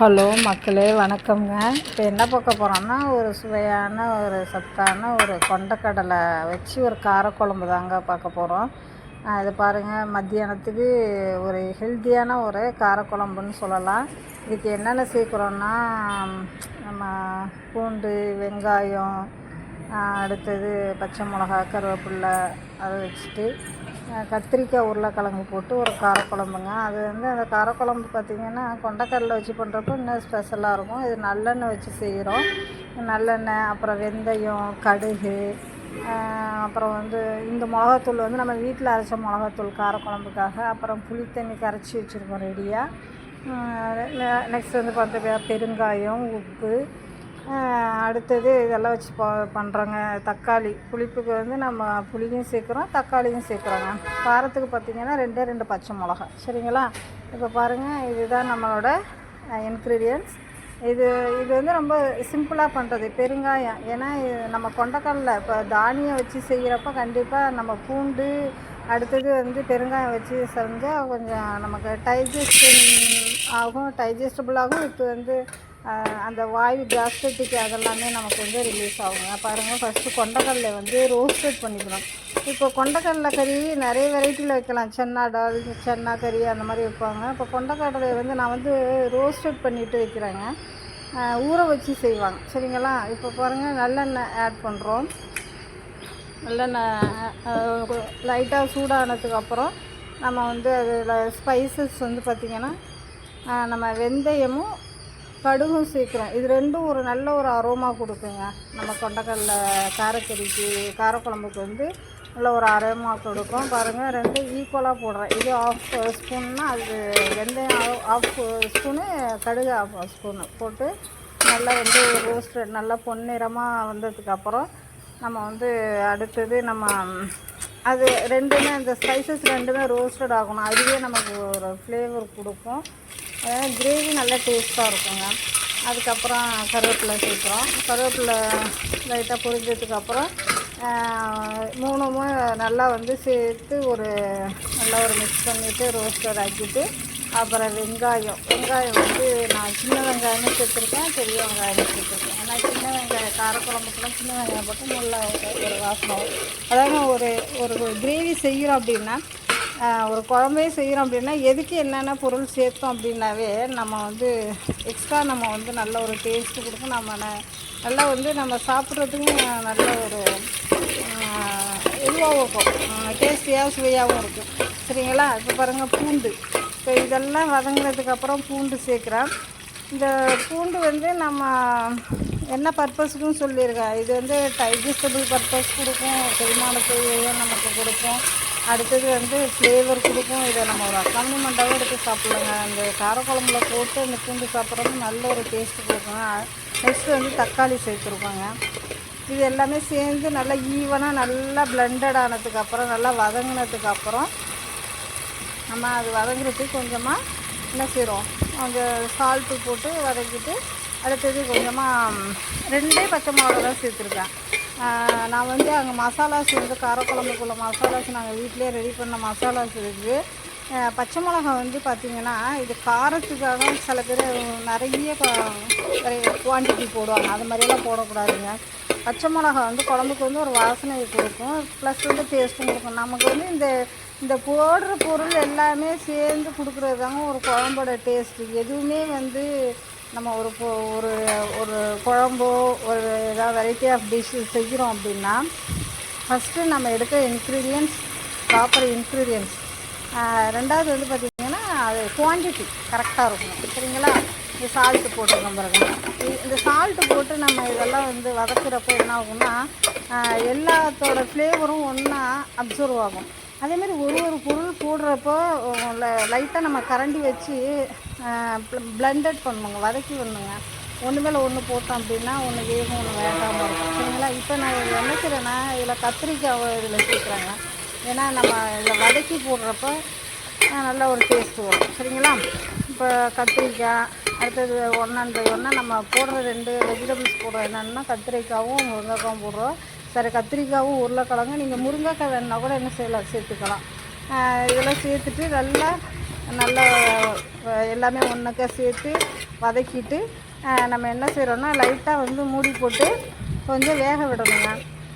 Hello மக்களே வணக்கம்ங்க. இப்போ என்ன பார்க்க போகிறோம்னா ஒரு சுவையான ஒரு சத்தான ஒரு கொண்டக்கடலை வச்சு ஒரு காரக்குழம்பு தாங்க பார்க்க போகிறோம் இது பாருங்கள் மத்தியானத்துக்கு ஒரு ஹெல்த்தியான ஒரு காரக்குழம்புன்னு சொல்லலாம். இதுக்கு என்னென்ன சேர்க்குறோன்னா நம்ம பூண்டு வெங்காயம் அடுத்தது பச்சை மிளகா கருவேப்பில்லை அதை வச்சுட்டு கத்திரிக்காய் உருளைக்கிழங்கு போட்டு ஒரு காரக்குழம்புங்க. அது வந்து அந்த காரக்குழம்பு பார்த்திங்கன்னா கொண்டக்கடலை வச்சு பண்ணுறப்போ இன்னும் ஸ்பெஷலாக இருக்கும். இது நல்லெண்ணெய் வச்சு செய்கிறோம் நல்லெண்ணெய் அப்புறம் வெந்தயம் கடுகு அப்புறம் வந்து இந்த மிளகாத்தூள் வந்து நம்ம வீட்டில் அரைச்ச மிளகாத்தூள் காரக்குழம்புக்காக அப்புறம் புளித்தண்ணி கரைச்சி வச்சுருக்கோம் ரெடியாக நெக்ஸ்ட் வந்து பார்த்தா பெருங்காயம் உப்பு அடுத்தது இதெல்லாம் வச்சு பண்ணுறோங்க தக்காளி. புளிப்புக்கு வந்து நம்ம புளியும் சேர்க்குறோம் தக்காளியும் சேர்க்குறோங்க. காரத்துக்கு பார்த்திங்கன்னா ரெண்டே ரெண்டு பச்சை மிளகா. சரிங்களா? இப்போ பாருங்கள் இதுதான் நம்மளோட இன்க்ரீடியன்ஸ் இது இது வந்து ரொம்ப சிம்பிளாக பண்ணுறது பெருங்காயம். ஏன்னா நம்ம கொண்டக்கடலை இப்போ தானியம் வச்சு செய்கிறப்ப கண்டிப்பாக நம்ம பூண்டு அடுத்தது வந்து பெருங்காயம் வச்சு செஞ்சால் கொஞ்சம் நமக்கு டைஜஸ்டிங் ஆகும் டைஜஸ்டபுள் ஆகும். இப்போ வந்து அந்த வாயு கேஸ்ட்ரிக்கு அதெல்லாமே நமக்கு வந்து ரிலீஸ் ஆகுங்க பாருங்கள் ஃபஸ்ட்டு கொண்டக்கடலை வந்து ரோஸ்டட் பண்ணிக்கணும். இப்போ கொண்டக்கடலை கறி நிறைய வெரைட்டியில் வைக்கலாம். சென்னா டால் சென்னா கறி அந்த மாதிரி வைப்பாங்க. இப்போ கொண்டக்கடலை வந்து நான் வந்து ரோஸ்டட் பண்ணிவிட்டு வைக்கிறேங்க. ஊற வச்சு செய்வாங்க. சரிங்களா? இப்போ பாருங்கள் நல்லெண்ணெய் ஆட் பண்ணுறோம் நல்லெண்ணெய் லைட்டாக சூடானதுக்கப்புறம் நம்ம வந்து அதில் ஸ்பைசஸ் வந்து பார்த்திங்கன்னா நம்ம வெந்தயமும் கடுகும் சீக்கிரம். இது ரெண்டும் ஒரு நல்ல ஒரு அரோமா கொடுக்குங்க. நம்ம கொண்டக்கடலை காரக்கறிக்கு காரக்குழம்புக்கு வந்து நல்ல ஒரு அரோமா கொடுக்கும். பாருங்கள் ரெண்டும் ஈக்குவலாக போடுறேன். இது ஆஃப் ஸ்பூன்னா அது வெந்தயம் ஆஃப் ஸ்பூனு கடுகு ஆஃப் ஸ்பூனு போட்டு நல்லா வந்து ரோஸ்ட் நல்லா பொன்னிறமாக வந்ததுக்கப்புறம் நம்ம வந்து அடுத்தது நம்ம அது ரெண்டுமே அந்த ஸ்பைசஸ் ரெண்டுமே ரோஸ்டட் ஆகணும். அதுவே நமக்கு ஒரு ஃப்ளேவர் கொடுக்கும். கிரேவி நல்லா டேஸ்ட்டாக இருக்குங்க. அதுக்கப்புறம் கருவேப்பிலை சேர்க்குறோம். கருவேப்பிலை லைட்டாக பொரிஞ்சதுக்கப்புறம் மூணுமே நல்லா வந்து சேர்த்து ஒரு நல்லா ஒரு மிக்ஸ் பண்ணிவிட்டு ரோஸ்டர் ஆக்கிட்டு அப்புறம் வெங்காயம். வெங்காயம் வந்து நான் சின்ன வெங்காயமும் சேர்த்துருக்கேன் பெரிய வெங்காயமும் சேர்த்துருக்கேன். ஏன்னா சின்ன வெங்காயம் காரக்குழம்புக்குலாம் சின்ன வெங்காயம் போட்டு நல்லா ஒரு- வாசனம் வாசனை அதாவது ஒரு ஒரு கிரேவி செய்கிறோம் அப்படின்னா ஒரு குழம்பே செய்கிறோம் அப்படின்னா எதுக்கு என்னென்ன பொருள் சேர்த்தோம் அப்படின்னாவே நம்ம வந்து எக்ஸ்ட்ரா நம்ம வந்து நல்ல ஒரு டேஸ்ட்டு கொடுக்கும் நம்ம ந- நல்லா வந்து நம்ம சாப்பிட்றதுக்கும் நல்ல ஒரு இதுவாகவும் இருக்கும். டேஸ்டியாக சுவையாகவும் இருக்கும். சரிங்களா? இப்போ பாருங்கள் பூண்டு. இப்போ இதெல்லாம் வதங்கினதுக்கப்புறம் பூண்டு சேர்க்குறேன். இந்த பூண்டு வந்து நம்ம என்ன பர்பஸுக்கும் சொல்லியிருக்கேன் இது வந்து டைஜஸ்டபிள் பர்பஸ் கொடுக்கும். செரிமானத்தையும் நமக்கு கொடுக்கும்? அடுத்தது வந்து ஃப்ளேவர் கொடுக்கும். இதை நம்ம ஒரு அக்காம்பனிமெண்ட்டாகவும் எடுத்து சாப்பிட்லாங்க. அந்த காரக்குழம்புல போட்டு அந்த பூண்டு சாப்பிட்றது நல்ல ஒரு டேஸ்ட்டு கொடுக்குங்க. நெக்ஸ்ட்டு வந்து தக்காளி சேர்த்துருக்கோங்க. இது எல்லாமே சேர்ந்து நல்லா ஈவனாக நல்லா பிளெண்டட் ஆனதுக்கப்புறம் நல்லா வதங்கினதுக்கப்புறம் நம்ம அது வதங்குறதுக்கு கொஞ்சமாக என்ன செய்கிறோம் கொஞ்சம் சால்ட்டு போட்டு வதக்கிட்டு அடுத்தது கொஞ்சமாக ரெண்டே பச்சை மிளகா தான் சேர்த்துருக்கேன். நான் வந்து அங்கே மசாலாஸ் வந்து காரக்குழம்புக்குள்ள மசாலாஸ் நாங்கள் வீட்டிலே ரெடி பண்ண மசாலாஸ் இருக்குது பச்சை மிளகா வந்து பார்த்திங்கன்னா இது காரத்துக்காக சில பேர் நிறைய குவான்டிட்டி போடுவாங்க. அது மாதிரியெல்லாம் போடக்கூடாதுங்க. பச்சை மிளகா வந்து குழம்புக்கு வந்து ஒரு வாசனையை கொடுக்கும். ப்ளஸ் வந்து டேஸ்ட்டும் கொடுக்கும். நமக்கு வந்து இந்த இந்த போடுற பொருள் எல்லாமே சேர்ந்து கொடுக்குறது தாங்க ஒரு குழம்போட டேஸ்ட்டு எதுவுமே வந்து நம்ம ஒரு ஒரு ஒரு குழம்போ ஒரு ஏதாவது வெரைட்டி ஆஃப் டிஷ் செய்கிறோம் அப்படின்னா ஃபஸ்ட்டு நம்ம எடுக்கிற இன்க்ரீடியன்ஸ் ப்ராப்பர் இன்க்ரீடியன்ஸ் ரெண்டாவது வந்து பார்த்திங்கன்னா அது குவான்டிட்டி கரெக்டாக இருக்கும். சரிங்களா? இந்த சால்ட்டு போட்டுருக்கோம் பிறகு இந்த சால்ட்டு போட்டு நம்ம இதெல்லாம் வந்து வதக்குறப்போ என்ன ஆகும்னா எல்லாத்தோட ஃப்ளேவரும் ஒன்றா அப்சர்வ் ஆகும். அதேமாதிரி ஒரு ஒரு பொருள் போடுறப்போ லைட்டாக நம்ம கரண்டி வச்சு பிளண்டட் பண்ணுங்க வதக்கி விடணுங்க. ஒன்று மேலே ஒன்று போட்டோம் அப்படின்னா ஒன்று வேகம் ஒன்று வேகாமல் இருக்கும். சரிங்களா? இப்போ நான் இதை நினைக்கிறேன்னா இதில் கத்திரிக்காவை இதில் சேர்க்குறாங்க. ஏன்னா நம்ம இதில் வதக்கி போடுறப்ப நல்ல ஒரு டேஸ்ட் வரும். சரிங்களா? இப்போ கத்திரிக்காய் அடுத்தது ஒன் அண்ட் பை நம்ம போடுற ரெண்டு வெஜிடபிள்ஸ் போடுறோம் என்னென்னா கத்திரிக்காவும் முருங்கைக்காவும் போடுறோம். சரி கத்திரிக்காவும் உருளைக்கிழங்கு நீங்கள் முருங்கைக்காய் வேணுன்னா கூட என்ன செய்யலாம்? சேர்த்துக்கலாம். இதெல்லாம் சேர்த்துட்டு நல்லா நல்லா எல்லாமே ஒன்றுக்கா சேர்த்து வதக்கிட்டு நம்ம என்ன செய்கிறோன்னா லைட்டாக வந்து மூடி போட்டு கொஞ்சம் வேக விடணுங்க.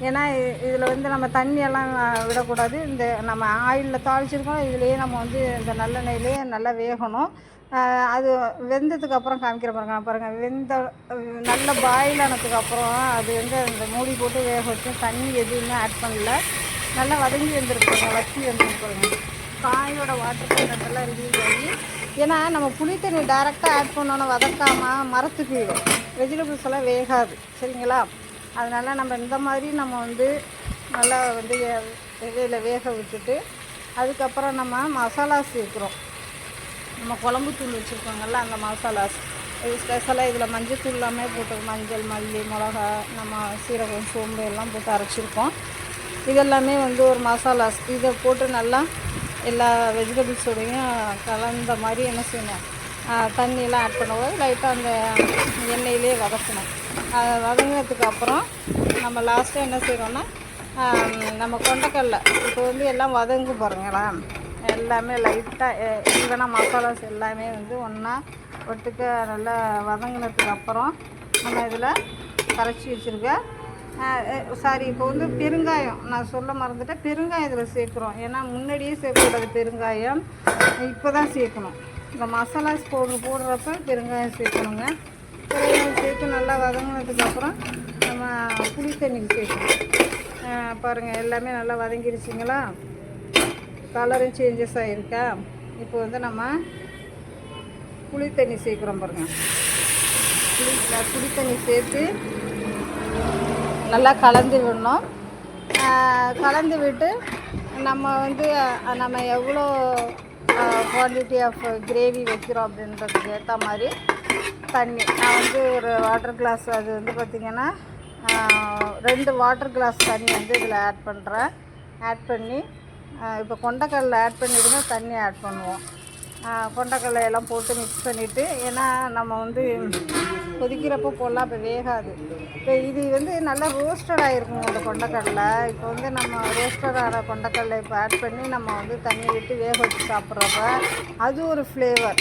ஏன்னா இதில் வந்து நம்ம தண்ணியெல்லாம் விடக்கூடாது. இந்த நம்ம ஆயிலில் தாளிச்சிருக்கோம். இதுலேயே நம்ம வந்து இந்த நல்லெண்ணெயிலே நல்லா வேகணும். அது வெந்ததுக்கு அப்புறம் காமிக்கிற பாருங்க பாருங்கள் வெந்த நல்ல பாயில் ஆனதுக்கப்புறம் அது வந்து அந்த மூடி போட்டு வேக வச்சு தண்ணி எதுவுமே ஆட் பண்ணல. நல்லா வதங்கி வந்திருக்குங்க வச்சு வந்திருக்குங்க காயோட வாட்டர் கண்டெல்லாம் ரிலீஸ் ஆகி ஏன்னா நம்ம புளி தண்ணி டேரெக்டாக ஆட் பண்ணோன்னா வதக்காமல் மரத்துக்கு வெஜிடபிள்ஸ் எல்லாம் வேகாது. சரிங்களா? அதனால் நம்ம இந்த மாதிரி நம்ம வந்து நல்லா வந்து இதில் வேக விட்டுட்டு அதுக்கப்புறம் நம்ம மசாலா சேர்க்குறோம். நம்ம குழம்பு தூள் வச்சுருக்கோங்கல்ல அந்த மசாலாஸ் இது ஸ்பெஷலாக இதில் மஞ்சள் தூள் எல்லாமே போட்டு மஞ்சள் மல்லி மிளகா நம்ம சீரகம் சோம்பு எல்லாம் போட்டு அரைச்சிருக்கோம். இதெல்லாமே வந்து ஒரு மசாலாஸ் இதை போட்டு நல்லா எல்லா வெஜிடபிள்ஸோடையும் கலந்த மாதிரி என்ன செய்யணும்? தண்ணியெலாம் தண்ணியெல்லாம் ஆட் பண்ணும்போது லைட்டாக அந்த எண்ணெயிலே வதக்கணும். அதை வதங்கினதுக்கு அப்புறம் நம்ம லாஸ்ட்டாக என்ன செய்கிறோன்னா நம்ம கொண்டக்கடலை. இப்போ வந்து எல்லாம் வதங்கு பாருங்களேன். எல்லாமே லைட்டாக ஈவனாக மசாலாஸ் எல்லாமே வந்து ஒன்றா ஒட்டுக்க நல்லா வதங்கினதுக்கு அப்புறம் நம்ம இதில் கரைச்சி வச்சுருக்க சாரி இப்போ வந்து பெருங்காயம். நான் சொல்ல மறந்துட்டேன். பெருங்காயம் இதில் சேர்க்குறோம். ஏன்னா முன்னாடியே சேர்க்கக்கூடாது பெருங்காயம். இப்போ தான் சேர்க்கணும். இந்த மசாலாஸ் பவுடர் போடுறப்ப பெருங்காயம் சேர்க்கணுங்க. பெருங்காயம் சேர்த்து நல்லா வதங்கினதுக்கப்புறம் நம்ம புளி தண்ணிக்கு சேர்க்கணும். பாருங்கள் எல்லாமே நல்லா வதங்கிருச்சிங்களா? கலரும் சேஞ்சஸ் ஆகிருக்கா இப்போ வந்து நம்ம புளி தண்ணி சேர்க்குறோம் பாருங்கள் புளி புளி தண்ணி சேர்த்து நல்லா கலந்து விடணும். கலந்து விட்டு நம்ம வந்து நம்ம எவ்வளோ குவான்டிட்டி ஆஃப் கிரேவி வைக்கிறோம் அப்படின்றதுக்கு ஏற்ற மாதிரி தண்ணி. நான் வந்து ஒரு வாட்டர் கிளாஸ் அது வந்து பார்த்திங்கன்னா ரெண்டு வாட்டர் கிளாஸ் தண்ணி வந்து இதில் ஆட் பண்ணுறேன் ஆட் பண்ணி இப்போ கொண்டக்கடலை ஆட் பண்ணிவிடுங்க தண்ணி ஆட் பண்ணுவோம். ஆஹ், கொண்டக்கடலை எல்லாம் போட்டு மிக்ஸ் பண்ணிவிட்டு ஏன்னா நம்ம வந்து கொதிக்கிறப்போ போடலாம் இப்போ வேகாது. இப்போ இது வந்து நல்லா ரோஸ்டட் ஆகிருக்கும் இந்த கொண்டக்கடலை. இப்போ வந்து நம்ம ரோஸ்டட் ஆன கொண்டக்கடலை இப்போ ஆட் பண்ணி நம்ம வந்து தண்ணி விட்டு வேக வச்சு சாப்பிட்றப்ப அது ஒரு ஃப்ளேவர்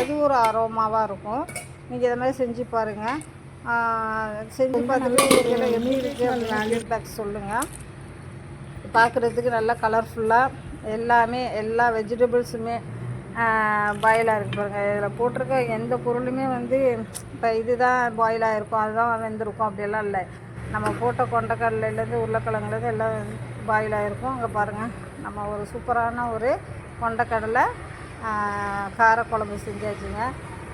அது ஒரு அரோமாவாக இருக்கும். நீங்கள் இதை மாதிரி செஞ்சு பாருங்கள் செஞ்சு பார்த்துட்டு எப்படி இருக்குது அப்படின்னு ஃபீட்பேக் சொல்லுங்கள் பார்க்குறதுக்கு நல்லா கலர்ஃபுல்லாக எல்லாமே எல்லா வெஜிடபிள்ஸுமே பாயிலாக இருக்கு பாருங்கள் இதில் போட்டிருக்க எந்த பொருளுமே வந்து இப்போ இதுதான் பாயில் ஆகிருக்கும் அதுதான் வெந்திருக்கும் அப்படியெல்லாம் இல்லை. நம்ம போட்ட கொண்டக்கடலேருந்து உருளைக்கிழங்குலேருந்து எல்லாம் பாயில் ஆகிருக்கும் அங்கே பாருங்கள் நம்ம ஒரு சூப்பரான ஒரு கொண்டக்கடலை காரக்குழம்பு செஞ்சாச்சுங்க.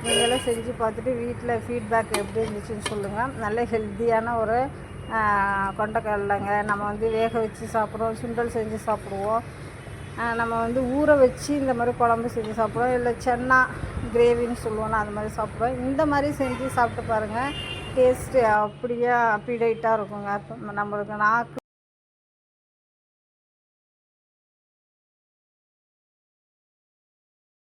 நீங்களும் செஞ்சு பார்த்துட்டு வீட்டில் ஃபீட்பேக் எப்படி இருந்துச்சுன்னு சொல்லுங்கள் நல்ல ஹெல்த்தியான ஒரு கொண்டக்கடலைங்க. நம்ம வந்து வேக வச்சு சாப்பிடுவோம் சுண்டல் செஞ்சு சாப்பிடுவோம். நம்ம வந்து ஊற வச்சு இந்த மாதிரி குழம்பு செஞ்சு சாப்பிடுவோம். இல்லை சென்னா கிரேவின்னு சொல்லுவோம்னா அது மாதிரி சாப்பிடுவோம். இந்த மாதிரி செஞ்சு சாப்பிட்டு பாருங்கள் டேஸ்ட்டு அப்படியே அப்பிடைட்டாக இருக்குங்க. நம்மளுக்கு நாக்கு